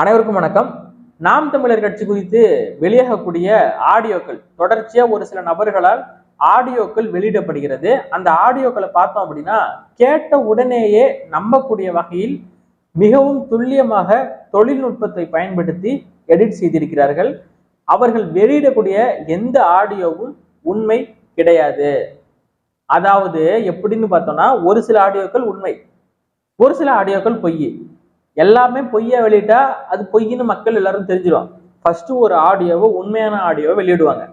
அனைவருக்கும் வணக்கம். நாம் தமிழர் கட்சி குறித்து வெளியாகக்கூடிய ஆடியோக்கள் தொடர்ச்சியா ஒரு சில நபர்களால் ஆடியோக்கள் வெளியிடப்படுகிறது. அந்த ஆடியோக்களை பார்த்தோம் அப்படின்னா கேட்ட உடனேயே நம்பக்கூடிய வகையில் மிகவும் துல்லியமாக தொழில்நுட்பத்தை பயன்படுத்தி எடிட் செய்திருக்கிறார்கள். அவர்கள் வெளியிடக்கூடிய எந்த ஆடியோவும் உண்மை கிடையாது. அதாவது எப்படின்னு பார்த்தோம்னா ஒரு சில ஆடியோக்கள் உண்மை ஒரு சில ஆடியோக்கள் பொய் எல்லாமே பொய்யா வெளியிட்டா அது பொய்ன்னு மக்கள் எல்லாரும் தெரிஞ்சிடும் ஃபர்ஸ்ட் ஒரு ஆடியோவை உண்மையான ஆடியோவை வெளியிடுவாங்க.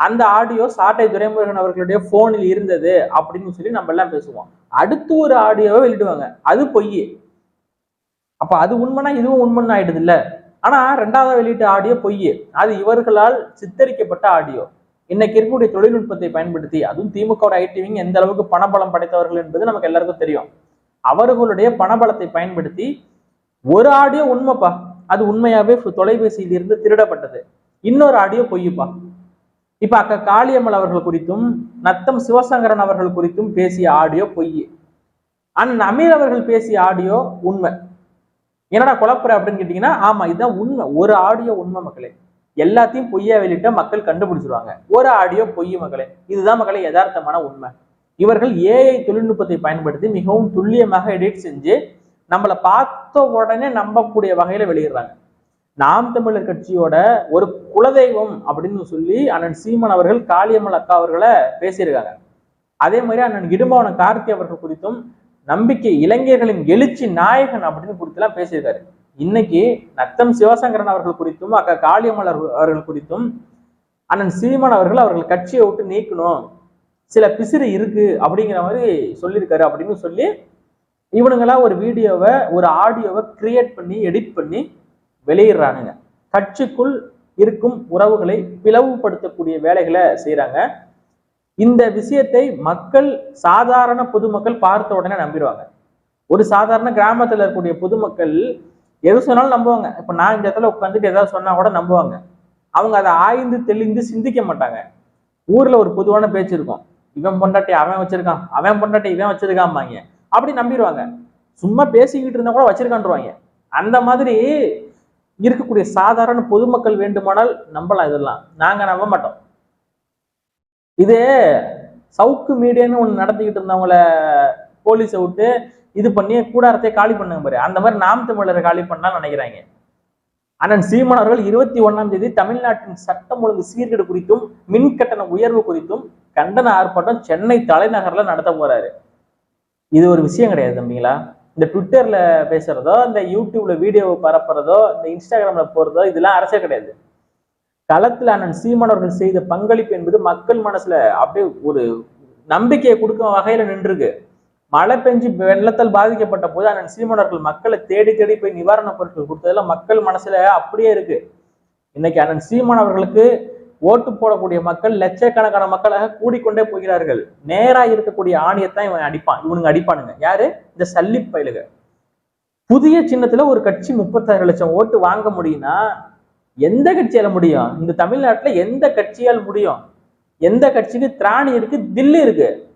அந்த ஆடியோ சாட்டை துரைமுருகன் அவர்களுடைய போனில் இருந்தது அப்படின்னு சொல்லி நம்ம எல்லாம் பேசுவோம். அடுத்து ஒரு ஆடியோவை வெளியிடுவாங்க. அது பொய். அப்ப அது உண்மைனா இதுவும் உண்மைன்னு ஆயிடுது இல்ல ஆனா ரெண்டாவது வெளியிட்ட ஆடியோ பொய். அது இவர்களால் சித்தரிக்கப்பட்ட ஆடியோ இன்னைக்கு இருக்கக்கூடிய தொழில்நுட்பத்தை பயன்படுத்தி அதுவும் திமுக ஐடிவிங் எந்த அளவுக்கு பணபலம் படைத்தவர்கள் என்பது நமக்கு எல்லாருக்கும் தெரியும். அவர்களுடைய பணபலத்தை பயன்படுத்தி ஒரு ஆடியோ உண்மைப்பா. அது உண்மையாவே தொலைபேசியில் இருந்து திருடப்பட்டது. இன்னொரு ஆடியோ பொய்யுப்பா. இப்ப அக்கா காளியம்மல் அவர்கள் குறித்தும் நத்தம் சிவசங்கரன் அவர்கள் குறித்தும் பேசிய ஆடியோ பொய் அண்ணன் அமீர் அவர்கள் பேசிய ஆடியோ உண்மை. என்னடா குழப்பற அப்படின்னு கேட்டீங்கன்னா ஆமா இதுதான் உண்மை. ஒரு ஆடியோ உண்மை மக்களே. எல்லாத்தையும் பொய்யா வெளியிட்ட மக்கள் கண்டுபிடிச்சிருவாங்க. ஒரு ஆடியோ பொய் மக்களே. இதுதான் மக்களே யதார்த்தமான உண்மை. இவர்கள் ஏஐ தொழில்நுட்பத்தை பயன்படுத்தி மிகவும் துல்லியமாக எடிட் செஞ்சு நம்மளை பார்த்த உடனே நம்பக்கூடிய வகையில வெளியிடுறாங்க. நாம் தமிழர் கட்சியோட ஒரு குலதெய்வம் அப்படின்னு சொல்லி அண்ணன் சீமன் அவர்கள் காளியம்மல் அக்கா அவர்களை பேசியிருக்காங்க. அதே மாதிரி அண்ணன் இடும்பவன கார்த்தி அவர்கள் குறித்தும் நம்பிக்கை இளைஞர்களின் எழுச்சி நாயகன் அப்படின்னு குறித்துலாம் பேசியிருக்காரு. இன்னைக்கு நத்தம் சிவசங்கரன் அவர்கள் குறித்தும் அக்கா காளியம்மல் அவர்கள் குறித்தும் அண்ணன் சீமன் அவர்கள் அவர்கள் கட்சியை விட்டு நீக்கணும் சில பிசிறு இருக்கு அப்படிங்கிற மாதிரி சொல்லியிருக்காரு அப்படின்னு சொல்லி இவனுங்களாம் ஒரு வீடியோவை ஒரு ஆடியோவை கிரியேட் பண்ணி எடிட் பண்ணி வெளியிடுறானுங்க. கட்சிக்குள் இருக்கும் உறவுகளை பிளவுபடுத்தக்கூடிய வேலைகளை செய்யறாங்க இந்த விஷயத்தை மக்கள் சாதாரண பொதுமக்கள் பார்த்த உடனே நம்பிடுவாங்க. ஒரு சாதாரண கிராமத்துல இருக்கக்கூடிய பொதுமக்கள் எது சொன்னாலும் நம்புவாங்க. இப்போ நான் இந்த இடத்துல உட்காந்துட்டு ஏதாவது சொன்னா கூட நம்புவாங்க. அவங்க அதை ஆய்ந்து தெளிந்து சிந்திக்க மாட்டாங்க. ஊரில் ஒரு பொதுவான பேச்சு இருக்கும். இவன் பொண்டாட்டி அவன் வச்சிருக்கான். அவன் பொண்டாட்டி இவன் வச்சிருக்கான்பாங்க. அப்படி நம்பிடுவாங்க. சும்மா பேசிக்கிட்டு இருந்தா கூட வச்சிருக்கான்ருவாங்க அந்த மாதிரி இருக்கக்கூடிய சாதாரண பொதுமக்கள் வேண்டுமானால் நம்பலாம் இதெல்லாம். நாங்க நம்ப மாட்டோம். இது சவுக்கு மீடியான்னு ஒன்று நடத்திக்கிட்டு இருந்தவங்கள போலீஸை விட்டு இது பண்ணி கூடாரத்தை காலி பண்ணுங்க பாரு. அந்த மாதிரி நாம் தமிழரை காலி பண்ணலாம் நினைக்கிறாங்க. அண்ணன் சீமான் அவர்கள் இருபத்தி ஒன்னாம் தேதி தமிழ்நாட்டின் சட்டம் ஒழுங்கு சீர்கேடு குறித்தும் மின் கட்டண உயர்வு குறித்தும் கண்டன ஆர்ப்பாட்டம் சென்னை தலைநகர்ல நடத்த போறாரு. இது ஒரு விஷயம் கிடையாது தம்பிங்களா? இந்த ட்விட்டர்ல பேசுறதோ இந்த யூடியூப்ல வீடியோ பரப்புறதோ இந்த இன்ஸ்டாகிராம்ல போறதோ இதெல்லாம் அரசே கிடையாது. களத்துல அண்ணன் சீமான் அவர்கள் செய்த பங்களிப்பு என்பது மக்கள் மனசுல அப்படியே ஒரு நம்பிக்கையை கொடுக்கும் வகையில நின்றுருக்கு. மழை பெஞ்சு வெள்ளத்தால் பாதிக்கப்பட்ட போது அண்ணன் சீமான் அவர்கள் மக்களை தேடி தேடி போய் நிவாரணப் பொருட்கள் கொடுத்ததெல்லாம் மக்கள் மனசுல அப்படியே இருக்கு. இன்னைக்கு அண்ணன் சீமான் அவர்களுக்கு ஓட்டு போடக்கூடிய மக்கள் லட்சக்கணக்கான மக்களாக கூடிக்கொண்டே போகிறார்கள். நேரா இருக்கக்கூடிய ஆணியத்தான் இவன் அடிப்பான். இவனுங்க அடிப்பானுங்க. யாரு? இந்த சல்லி பயிலுக. புதிய சின்னத்துல ஒரு கட்சி முப்பத்தாறு லட்சம் ஓட்டு வாங்க முடியும்னா எந்த கட்சியால முடியும்? இந்த தமிழ்நாட்டுல எந்த கட்சியால் முடியும்? எந்த கட்சிக்கு திராணி இருக்கு தில்லு இருக்கு?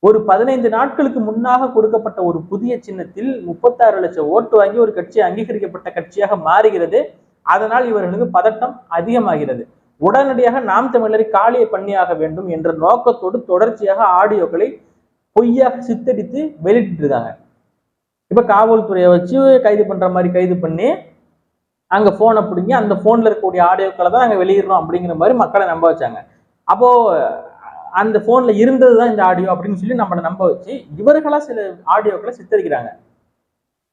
ஒரு பதினைந்து நாட்களுக்கு முன்னாக கொடுக்கப்பட்ட ஒரு புதிய சின்னத்தில் முப்பத்தாறு லட்சம் ஓட்டு வாங்கி ஒரு கட்சி அங்கீகரிக்கப்பட்ட கட்சியாக மாறுகிறது. அதனால் இவர்களுக்கு பதட்டம் அதிகமாகிறது. உடனடியாக நாம் தமிழரை காலியை பண்ணியாக வேண்டும் என்ற நோக்கத்தோடு தொடர்ச்சியாக ஆடியோக்களை பொய்யாக சித்தரித்து வெளியிட்டு இருக்காங்க இப்ப காவல்துறையை வச்சு கைது பண்ற மாதிரி கைது பண்ணி அங்க போனை பிடிங்கி அந்த போன்ல இருக்கக்கூடிய ஆடியோக்களை தான் நாங்க வெளியிடுறோம் அப்படிங்கிற மாதிரி மக்களை நம்ப வச்சாங்க. அப்போ அந்த போன்ல இருந்தது தான் இந்த ஆடியோ அப்படின்னு சொல்லி நம்மளை நம்ப வச்சு இவர்களா சில ஆடியோக்களை சித்தரிக்கிறாங்க.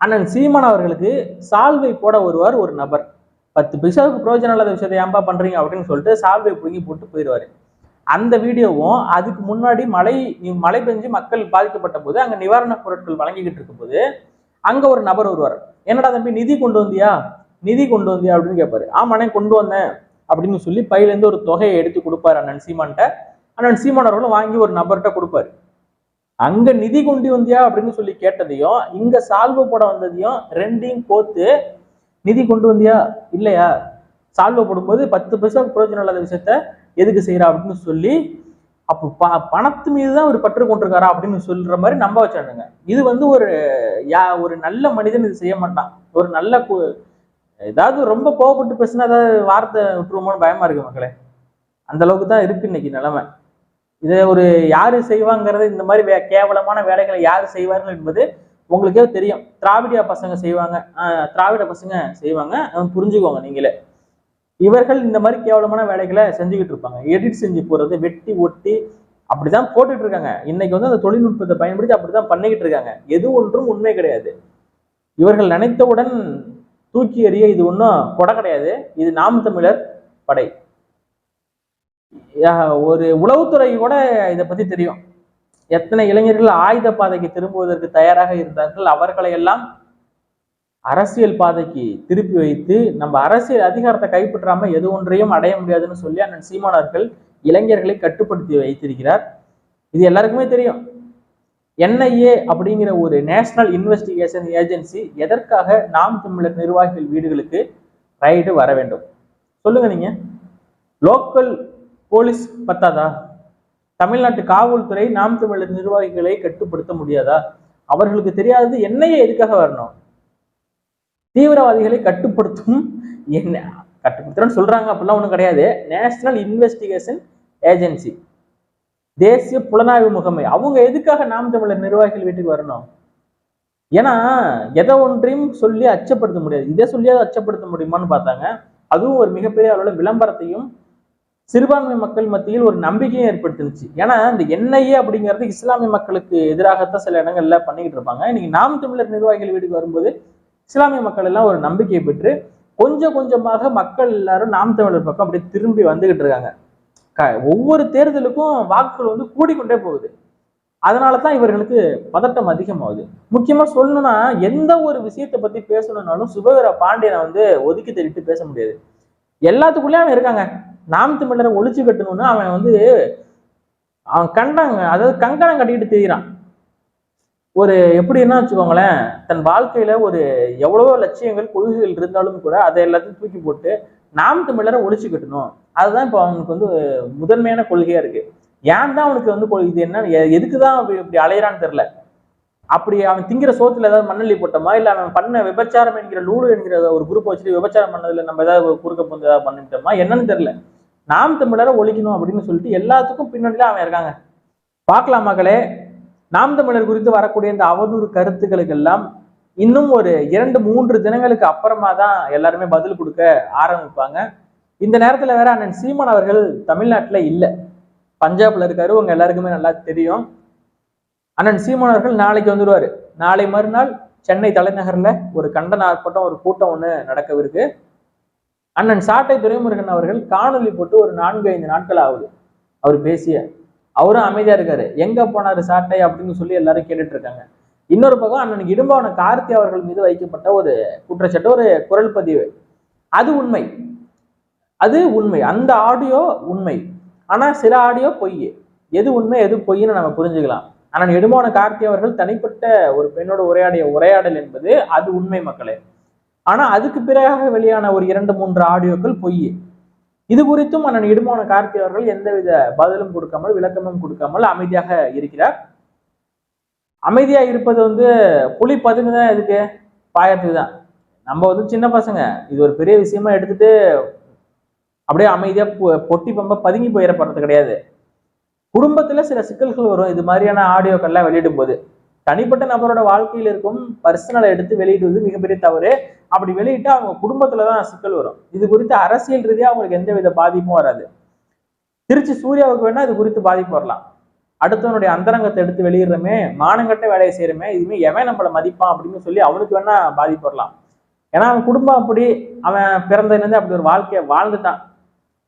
அண்ணன் சீமான் அவர்களுக்கு சால்வை போட வருவார் ஒரு நபர். பத்து பைசாவுக்கு பிரயோஜனம் இல்லாத விஷயத்தை ஏன்பா பண்றீங்க அப்படின்னு சொல்லிட்டு சால்வை பிடுங்கி போட்டு போயிடுவார் அந்த வீடியோவும் அதுக்கு முன்னாடி மழை மழை பெஞ்சு மக்கள் பாதிக்கப்பட்ட போது அங்க நிவாரணப் பொருட்கள் வழங்கிக்கிட்டு இருக்கும்போது அங்கே அங்க ஒரு நபர் வருவார். என்னடா தம்பி நிதி கொண்டு வந்தியா? நிதி கொண்டு வந்தியா? அப்படின்னு கேட்பாரு ஆமாண்ணே கொண்டு வந்தேன். அப்படின்னு சொல்லி பையிலேருந்து ஒரு தொகையை எடுத்து கொடுப்பாரு அண்ணன் சீமான்ட்ட. அண்ணன் சீமான் அவர்களும் வாங்கி ஒரு நபர்கிட்ட கொடுப்பாரு. அங்க நிதி கொண்டு வந்தியா? அப்படின்னு சொல்லி கேட்டதையும் இங்க சால்வு போட வந்ததையும் ரெண்டையும் கோத்து நிதி கொண்டு வந்தியா? இல்லையா? சால்வை போடும்போது பத்து பைசா பிரயோஜனம் இல்லாத விஷயத்த எதுக்கு செய்யறா அப்படின்னு சொல்லி அப்போ ப பணத்து மீது தான் ஒரு பற்று கொண்டிருக்காரா அப்படின்னு சொல்ற மாதிரி நம்ப வச்சானுங்க. இது வந்து ஒரு யா ஒரு நல்ல மனிதன் இது செய்ய மாட்டான். ஒரு நல்ல ஏதாவது ரொம்ப கோவப்பட்டு பேசினா ஏதாவது வார்த்தை விட்டுருவோமோன்னு பயமா இருக்கு மக்களே. அந்த அளவுக்கு தான் இருக்கு இன்னைக்கு நிலைமை. இதை ஒரு யாரு செய்வாங்கிறது இந்த மாதிரி வே கேவலமான வேலைகளை யாரு செய்வார்கள் என்பது உங்களுக்கே தெரியும். திராவிடியா பசங்க செய்வாங்க. ஆஹ் திராவிட பசங்க செய்வாங்க. புரிஞ்சுக்கோங்க நீங்களே. இவர்கள் இந்த மாதிரி கேவலமான வேலைகளை செஞ்சுக்கிட்டு இருப்பாங்க. எடிட் செஞ்சு போறது வெட்டி ஒட்டி அப்படிதான் போட்டுட்டு இருக்காங்க. இன்னைக்கு வந்து அந்த தொழில்நுட்பத்தை பயன்படுத்தி அப்படிதான் பண்ணிக்கிட்டு இருக்காங்க. எது ஒன்றும் உண்மை கிடையாது. இவர்கள் நினைத்தவுடன் தூக்கி எறிய இது ஒன்றும் கொடை கிடையாது. இது நாம் தமிழர் படை. யா- ஒரு உளவுத்துறை கூட இதை பத்தி தெரியும். எத்தனை இளைஞர்கள் ஆயுத பாதைக்கு திரும்புவதற்கு தயாராக இருந்தார்கள் அவர்களை எல்லாம் அரசியல் பாதைக்கு திருப்பி வைத்து நம்ம அரசியல் அதிகாரத்தை கைப்பற்றாம எது ஒன்றையும் அடைய முடியாதுன்னு சொல்லி அண்ணன் சீமானவர்கள் இளைஞர்களை கட்டுப்படுத்தி வைத்திருக்கிறார். இது எல்லாருக்குமே தெரியும். என்ஐஏ அப்படிங்கிற ஒரு நேஷனல் இன்வெஸ்டிகேஷன் ஏஜென்சி எதற்காக நாம் தமிழர் நிர்வாகிகள் வீடுகளுக்கு ரைடு வர வேண்டும்? சொல்லுங்க நீங்க. லோக்கல் போலீஸ் பத்தாதா? தமிழ்நாட்டு காவல்துறை நாம் தமிழர் நிர்வாகிகளை கட்டுப்படுத்த முடியாதா? அவர்களுக்கு தெரியாதது என்னையே எதுக்காக வரணும்? தீவிரவாதிகளை கட்டுப்படுத்தும் என்ன? கட்டுப்படுத்துறேன்னு சொல்றாங்க அப்படிலாம் ஒன்றும் கிடையாது. நேஷனல் இன்வெஸ்டிகேஷன் ஏஜென்சி தேசிய புலனாய்வு முகமை. அவங்க எதுக்காக நாம் தமிழர் நிர்வாகிகள் வீட்டுக்கு வரணும்? ஏன்னா எதை ஒன்றையும் சொல்லி அச்சப்படுத்த முடியாது. இதை சொல்லியாவது அச்சப்படுத்த முடியுமான்னு பார்த்தாங்க. அதுவும் ஒரு மிகப்பெரிய அளவில் விளம்பரத்தையும் சிறுபான்மை மக்கள் மத்தியில் ஒரு நம்பிக்கையும் ஏற்படுத்துனுச்சு. ஏன்னா இந்த என்ஐஏ அப்படிங்கிறது இஸ்லாமிய மக்களுக்கு எதிராகத்தான் சில இடங்கள்ல பண்ணிக்கிட்டு இருப்பாங்க. இன்னைக்கு நாம் தமிழர் நிர்வாகிகள் வீட்டுக்கு வரும்போது இஸ்லாமிய மக்கள் எல்லாம் ஒரு நம்பிக்கை பெற்று கொஞ்சம் கொஞ்சமாக மக்கள் எல்லாரும் நாம் தமிழர் பக்கம் அப்படியே திரும்பி வந்துகிட்டு இருக்காங்க. ஒவ்வொரு தேர்தலுக்கும் வாக்குகள் வந்து கூடிக்கொண்டே போகுது. அதனால தான் இவர்களுக்கு பதட்டம் அதிகமாகுது. முக்கியமா சொல்லணும்னா எந்த ஒரு விஷயத்தை பத்தி பேசணும்னாலும் சுபவீர பாண்டியனை வந்து ஒதுக்கி தள்ளிட்டு பேச முடியாது. எல்லாத்துக்குள்ளேயும் அவன் இருக்காங்க. நாம் தமிழரை ஒழிச்சு கட்டணும்னு அவன் வந்து அவன் கண்டாங்க அதாவது கங்கணம் கட்டிக்கிட்டு தெரியுறான். ஒரு எப்படின்னா வச்சுக்கோங்களேன் தன் வாழ்க்கையில ஒரு எவ்வளவோ லட்சியங்கள் கொள்கைகள் இருந்தாலும் கூட அதை எல்லாத்தையும் தூக்கி போட்டு நாம் தமிழரை ஒழிச்சு கட்டணும். அதுதான் இப்போ அவனுக்கு வந்து முதன்மையான கொள்கையா இருக்கு. ஏன் தான் அவனுக்கு வந்து கொள்- இது என்ன எ- எதுக்கு தான் அவன் இப்படி அலையிறான்னு தெரியல. அப்படி அவன் திங்கிற சோத்துல ஏதாவது மண்ணள்ளி போட்டோமா? இல்ல அவன் பண்ண விபச்சாரம் என்கிற லூடு என்கிற ஒரு குரூப் வச்சுட்டு விபச்சாரம் பண்ணதுல நம்ம ஏதாவது குறுக்க போந்து ஏதாவது பண்ணிட்டோமா? என்னன்னு தெரியல. நாம் தமிழரை ஒழிக்கணும் அப்படின்னு சொல்லிட்டு எல்லாத்துக்கும் பின்னணியில அவன் இருக்காங்க. பார்க்கலாம் மகளே நாம் தமிழர் குறித்து வரக்கூடிய இந்த அவதூறு கருத்துக்களுக்கெல்லாம் இன்னும் ஒரு இரண்டு மூன்று தினங்களுக்கு அப்புறமா தான் எல்லாருமே பதில் கொடுக்க ஆரம்பிப்பாங்க. இந்த நேரத்துல வேற அண்ணன் சீமான் அவர்கள் தமிழ்நாட்டுல இல்ல. பஞ்சாப்ல இருக்காரு உங்க எல்லாருக்குமே நல்லா தெரியும். அண்ணன் சீமான் அவர்கள் நாளைக்கு வந்துடுவாரு நாளை மறுநாள் சென்னை தலைநகர்ல ஒரு கண்டன ஆர்ப்பாட்டம் ஒரு கூட்டம் ஒண்ணு நடக்கவிருக்கு. அண்ணன் சாட்டை துரைமுருகன் அவர்கள் காணொளி போட்டு ஒரு நான்கு ஐந்து நாட்கள் ஆகுது. அவர் பேசிய அவரும் அமைதியா இருக்காரு. எங்க போனாரு சாட்டை அப்படின்னு சொல்லி எல்லாரும் கேட்டுட்டு இருக்காங்க. இன்னொரு பக்கம் அண்ணன் இடும்பாவன கார்த்தி அவர்கள் மீது வைக்கப்பட்ட ஒரு குற்றச்சாட்டு ஒரு குரல் பதிவு. அது உண்மை. அது உண்மை. அந்த ஆடியோ உண்மை. ஆனா சில ஆடியோ பொய். எது உண்மை எது பொய்ன்னு நம்ம புரிஞ்சுக்கலாம். ஆனால் நெடுமான கார்த்தி அவர்கள் தனிப்பட்ட ஒரு பெண்ணோட உரையாடிய உரையாடல் என்பது அது உண்மை மக்களே. ஆனா அதுக்கு பிறகாக வெளியான ஒரு இரண்டு மூன்று ஆடியோக்கள் பொய். இது குறித்தும் அண்ணன் இடுமான கார்த்தி அவர்கள் எந்தவித பதிலும் கொடுக்காமல் விளக்கமும் கொடுக்காமல் அமைதியாக இருக்கிறார். அமைதியா இருப்பது வந்து புலி பதுங்கு தான் இதுக்கு பாயத்துக்கு தான். நம்ம வந்து சின்ன பசங்க. இது ஒரு பெரிய விஷயமா எடுத்துட்டு அப்படியே அமைதியா பொ- பொட்டி பம்ப பதுங்கி போயிடப்படுறது கிடையாது. குடும்பத்துல சில சிக்கல்கள் வரும். இது மாதிரியான ஆடியோக்கள்லாம் வெளியிடும் போது தனிப்பட்ட நபரோட வாழ்க்கையில் இருக்கும் பர்சனலை எடுத்து வெளியிடுவது மிகப்பெரிய தவறு. அப்படி வெளியிட்டு அவங்க குடும்பத்துல தான் சிக்கல் வரும். இது குறித்து அரசியல் ரீதியா அவங்களுக்கு எந்தவித பாதிப்பும் வராது. திருச்சி சூர்யாவுக்கு வேணா இது குறித்து பாதிப்பு வரலாம். அடுத்தவனுடைய அந்தரங்கத்தை எடுத்து வெளியிடுறமே மானங்கட்ட வேலையை செய்யறமே இதுமே எவன் நம்மளை மதிப்பான் அப்படின்னு சொல்லி அவனுக்கு வேணா பாதிப்பு வரலாம். ஏன்னா அவன் குடும்பம் அப்படி அவன் பிறந்ததுலேருந்து அப்படி ஒரு வாழ்க்கையை வாழ்ந்துட்டான்.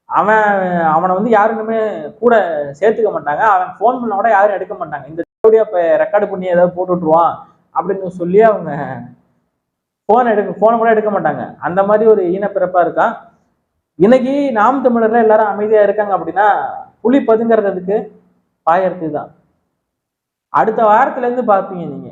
அவன் அவனை வந்து யாருமே கூட சேர்த்துக்க மாட்டாங்க. அவன் ஃபோன் பண்ண கூட யாரும் எடுக்க மாட்டாங்க. இந்த வீடியோ இப்போ ரெக்கார்டு பண்ணி ஏதாவது போட்டு விட்டுருவான் அப்படின்னு சொல்லி அவங்க ஃபோன் எடுக்க ஃபோனை கூட எடுக்க மாட்டாங்க. அந்த மாதிரி ஒரு ஈனப்பிறப்பாக இருக்கான் இன்னைக்கு நாம் தமிழர்ல எல்லாரும் அமைதியா இருக்காங்க அப்படின்னா புலி பதுங்கிறதுக்கு பாயறது தான் அடுத்த வாரத்துல இருந்து பார்ப்பீங்க நீங்க.